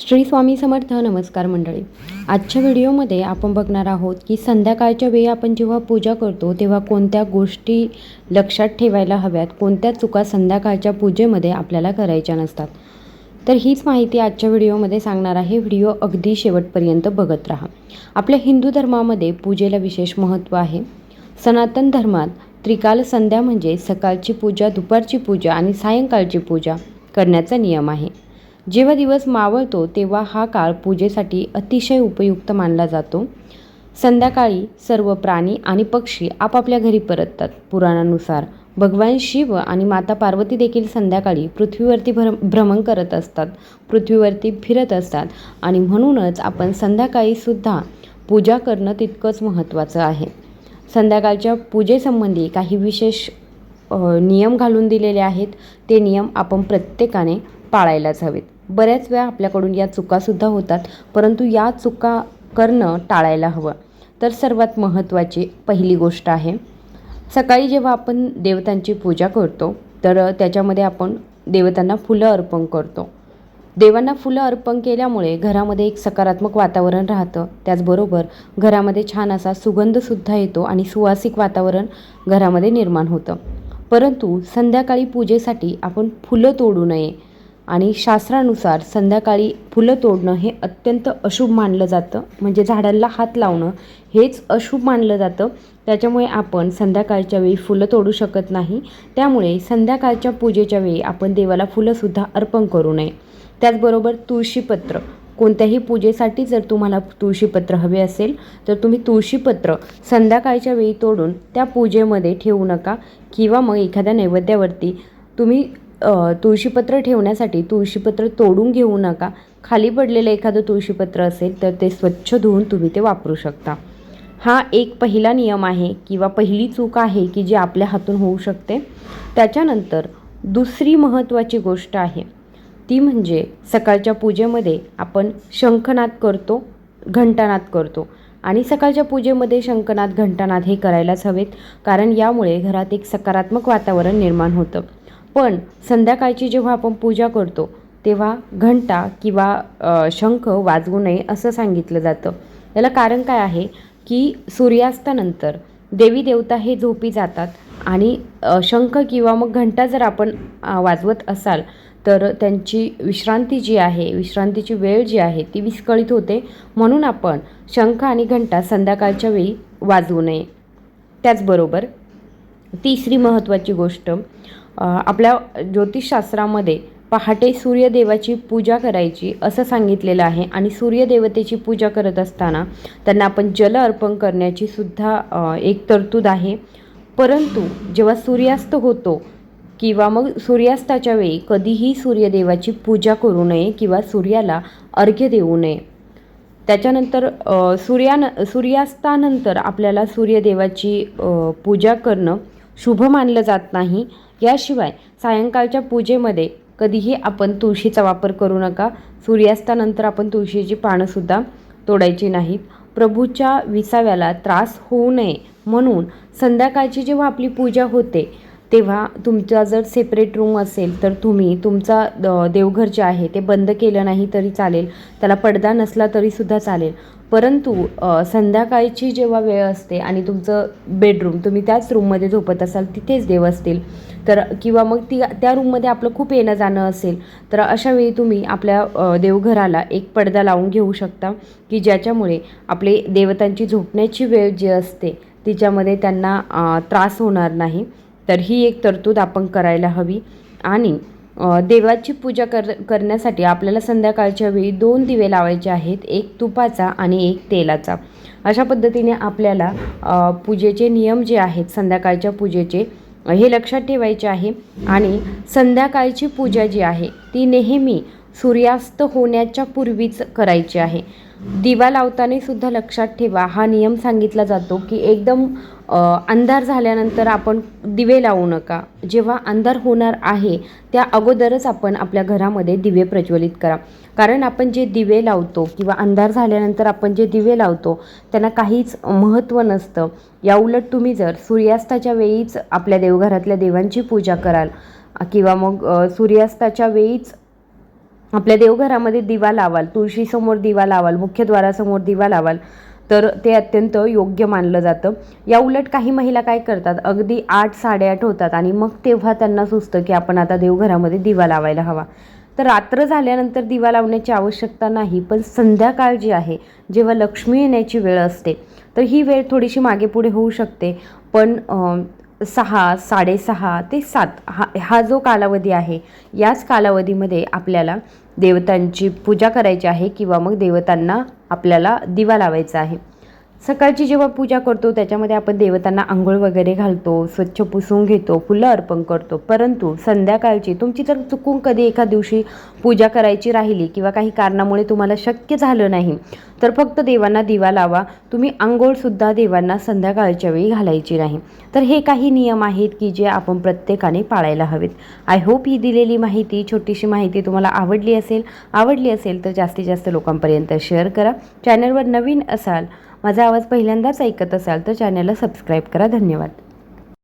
श्री स्वामी समर्थ नमस्कार मंडळी. आजच्या व्हिडिओमध्ये आपण बघणार आहोत की संध्याकाळच्या वेळी आपण जेव्हा पूजा करतो तेव्हा कोणत्या गोष्टी लक्षात ठेवायला हव्यात? कोणत्या चुका संध्याकाळच्या पूजेमध्ये आपल्याला करायच्या नसतात? तर हीच माहिती आजच्या व्हिडिओमध्ये सांगणार आहे. व्हिडिओ अगदी शेवटपर्यंत बघत राहा. आपल्या हिंदू धर्मामध्ये पूजेला विशेष महत्त्व आहे. सनातन धर्मात त्रिकाल संध्या म्हणजे सकाळची पूजा दुपारची पूजा आणि सायंकाळची पूजा करण्याचा नियम आहे. जेव्हा दिवस मावळतो तेव्हा हा काळ पूजेसाठी अतिशय उपयुक्त मानला जातो. संध्याकाळी सर्व प्राणी आणि पक्षी आपापल्या घरी परततात. पुराणानुसार भगवान शिव आणि माता पार्वती देखील संध्याकाळी पृथ्वीवरती भ्र भ्रमण करत असतात. पृथ्वीवरती फिरत असतात आणि म्हणूनच आपण संध्याकाळीसुद्धा पूजा करणं तितकंच महत्त्वाचं आहे. संध्याकाळच्या पूजेसंबंधी काही विशेष नियम घालून दिलेले आहेत. ते नियम आपण प्रत्येकाने पाळायलाच हवेत. बऱ्याच वेळा आपल्याकडून या चुकासुद्धा होतात परंतु या चुका करणं टाळायला हवं. तर सर्वात महत्त्वाची पहिली गोष्ट आहे सकाळी जेव्हा आपण देवतांची पूजा करतो तर त्याच्यामध्ये आपण देवतांना फुलं अर्पण करतो. देवांना फुलं अर्पण केल्यामुळे घरामध्ये एक सकारात्मक वातावरण राहतं. त्याचबरोबर घरामध्ये छान असा सुगंधसुद्धा येतो आणि सुवासिक वातावरण घरामध्ये निर्माण होतं. परंतु संध्याकाळी पूजेसाठी आपण फुलं तोडू नये. आणि शास्त्रानुसार संध्याकाळी फुलं तोडणं हे अत्यंत अशुभ मानलं जातं. म्हणजे झाडांना हात लावणं हेच अशुभ मानलं जातं. त्याच्यामुळे आपण संध्याकाळच्या वेळी फुलं तोडू शकत नाही. त्यामुळे संध्याकाळच्या पूजेच्या वेळी आपण देवाला फुलंसुद्धा अर्पण करू नये. त्याचबरोबर तुळशीपत्र. कोणत्याही पूजेसाठी जर तुम्हाला तुळशीपत्र हवे असेल तर तुम्ही तुळशीपत्र संध्याकाळच्या वेळी तोडून त्या पूजेमध्ये ठेवू नका. किंवा मग एखाद्या नैवेद्यावरती तुम्ही तुळशीपत्र ठेवण्यासाठी तुळशीपत्र तोडून घेऊ नका. खाली पडलेलं एखादं तुळशीपत्र असेल तर ते स्वच्छ धुवून तुम्ही ते वापरू शकता. हा एक पहिला नियम आहे किंवा पहिली चूक आहे की जी आपल्या हातून होऊ शकते. त्याच्यानंतर दुसरी महत्त्वाची गोष्ट आहे. ती म्हणजे सकाळच्या पूजेमध्ये आपण शंखनाद करतो घंटानाद करतो. आणि सकाळच्या पूजेमध्ये शंखनाद घंटानाद हे करायलाच हवेत. कारण यामुळे घरात एक सकारात्मक वातावरण निर्माण होतं. पण संध्याकाळची जेव्हा आपण पूजा करतो तेव्हा घंटा किंवा शंख वाजवू नये असं सांगितलं जातं. याला कारण काय आहे की सूर्यास्तानंतर देवी देवता हे झोपी जातात आणि शंख किंवा मग घंटा जर आपण वाजवत असाल तर त्यांची विश्रांती जी आहे विश्रांतीची वेळ जी आहे ती विस्कळीत होते. म्हणून आपण शंख आणि घंटा संध्याकाळच्या वेळी वाजवू नये. त्याचबरोबर तिसरी महत्त्वाची गोष्ट आपल्या ज्योतिषशास्त्रामध्ये पहाटे सूर्यदेवाची पूजा करायची असं सांगितलेलं आहे आणि सूर्यदेवतेची पूजा करत असताना त्यांना आपण जल अर्पण करण्याची सुद्धा एक तरतूद आहे. परंतु जेव्हा सूर्यास्त होतो किंवा मग सूर्यास्ताच्या वेळी कधीही सूर्यदेवाची पूजा करू नये किंवा सूर्याला अर्घ्य देऊ नये त्याच्यानंतर सूर्यान सूर्यास्तानंतर आपल्याला सूर्यदेवाची पूजा करणं शुभ मानलं जात नाही. याशिवाय सायंकाळच्या पूजेमध्ये कधीही आपण तुळशीचा वापर करू नका. सूर्यास्तानंतर आपण तुळशीची पानंसुद्धा तोडायची नाहीत. प्रभूच्या विसाव्याला त्रास होऊ नये म्हणून संध्याकाळची जेव्हा आपली पूजा होते तेव्हा तुमचा जर सेपरेट रूम असेल तर तुम्ही तुमचा द- देवघर जे आहे ते बंद केलं नाही तरी चालेल. त्याला पडदा नसला तरीसुद्धा चालेल. परंतु संध्याकाळची जेव्हा वेळ असते आणि तुमचं बेडरूम तुम्ही त्याच रूममध्ये झोपत असाल तिथेच देव असतील. तर किंवा मग ती त्या रूममध्ये आपलं खूप येणं जाणं असेल तर अशावेळी तुम्ही आपल्या देवघराला एक पडदा लावून घेऊ शकता की ज्याच्यामुळे आपले देवतांची झोपण्याची वेळ जी असते तिच्यामध्ये त्यांना त्रास होणार नाही. तर ही एक तरतूद आपण करायला हवी. आणि देवाची पूजा कर करण्यासाठी आपल्याला संध्याकाळच्या वेळी दोन दिवे लावायचे आहेत. एक तुपाचा आणि एक तेलाचा. अशा पद्धतीने आपल्याला पूजेचे नियम जे आहेत संध्याकाळच्या पूजेचे हे लक्षात ठेवायचे आहे. आणि संध्याकाळची पूजा जी आहे ती नेहमी सूर्यास्त होण्याच्या पूर्वीच करायची आहे. दिवा लावताना सुद्धा लक्षात ठेवा. हा नियम सांगितला जातो की एकदम अंधार झाल्यानंतर आपण दिवे लावू नका. जेव्हा अंधार होणार आहे त्या अगोदरच आपण आपल्या घरामध्ये दिवे प्रज्वलित करा. कारण आपण जे दिवे लावतो किंवा अंधार झाल्यानंतर आपण जे दिवे लावतो त्यांना काहीच महत्त्व नसतं. याउलट तुम्ही जर सूर्यास्ताच्या वेळीच आपल्या देवघरातल्या देवांची पूजा कराल किंवा मग सूर्यास्ताच्या वेळीच आपल्या देवघरामध्ये दिवा लावाल तुळशीसमोर दिवा लावाल मुख्यद्वारासमोर दिवा लावाल तर ते अत्यंत योग्य मानलं जातं. या उलट काही महिला काय करतात? अगदी आठ साडेआठ होतात आणि मग तेव्हा त्यांना सुचतं की आपण आता देवघरामध्ये दिवा लावायला हवा. तर रात्र झाल्यानंतर दिवा लावण्याची आवश्यकता नाही पण संध्याकाळ जी आहे जेव्हा लक्ष्मी येण्याची वेळ असते तर ही वेळ थोडीशी मागे पुढे होऊ शकते. पण सहा साडेसहा ते सात हा हा जो कालावधी आहे याच कालावधीमध्ये आपल्याला देवतांची पूजा करायची आहे किंवा मग देवतांना आपल्याला दिवा लावायचा आहे. सकाळची जेव्हा पूजा करतो त्याच्यामध्ये आपण देवतांना आंघोळ वगैरे घालतो स्वच्छ पुसून घेतो फुलं अर्पण करतो. परंतु संध्याकाळची तुमची जर चुकून कधी एका दिवशी पूजा करायची राहिली किंवा काही कारणामुळे तुम्हाला शक्य झालं नाही तर फक्त देवांना दिवा लावा. तुम्ही आंघोळसुद्धा देवांना संध्याकाळच्या वेळी घालायची नाही. तर हे काही नियम आहेत की जे आपण प्रत्येकाने पाळायला हवेत. आय होप ही दिलेली माहिती छोटीशी माहिती तुम्हाला आवडली असेल आवडली असेल तर जास्तीत जास्त लोकांपर्यंत शेअर करा. चॅनलवर नवीन असाल माझा आवाज पहिल्यांदाच ऐकत असाल तर चॅनलला सबस्क्राईब करा. धन्यवाद.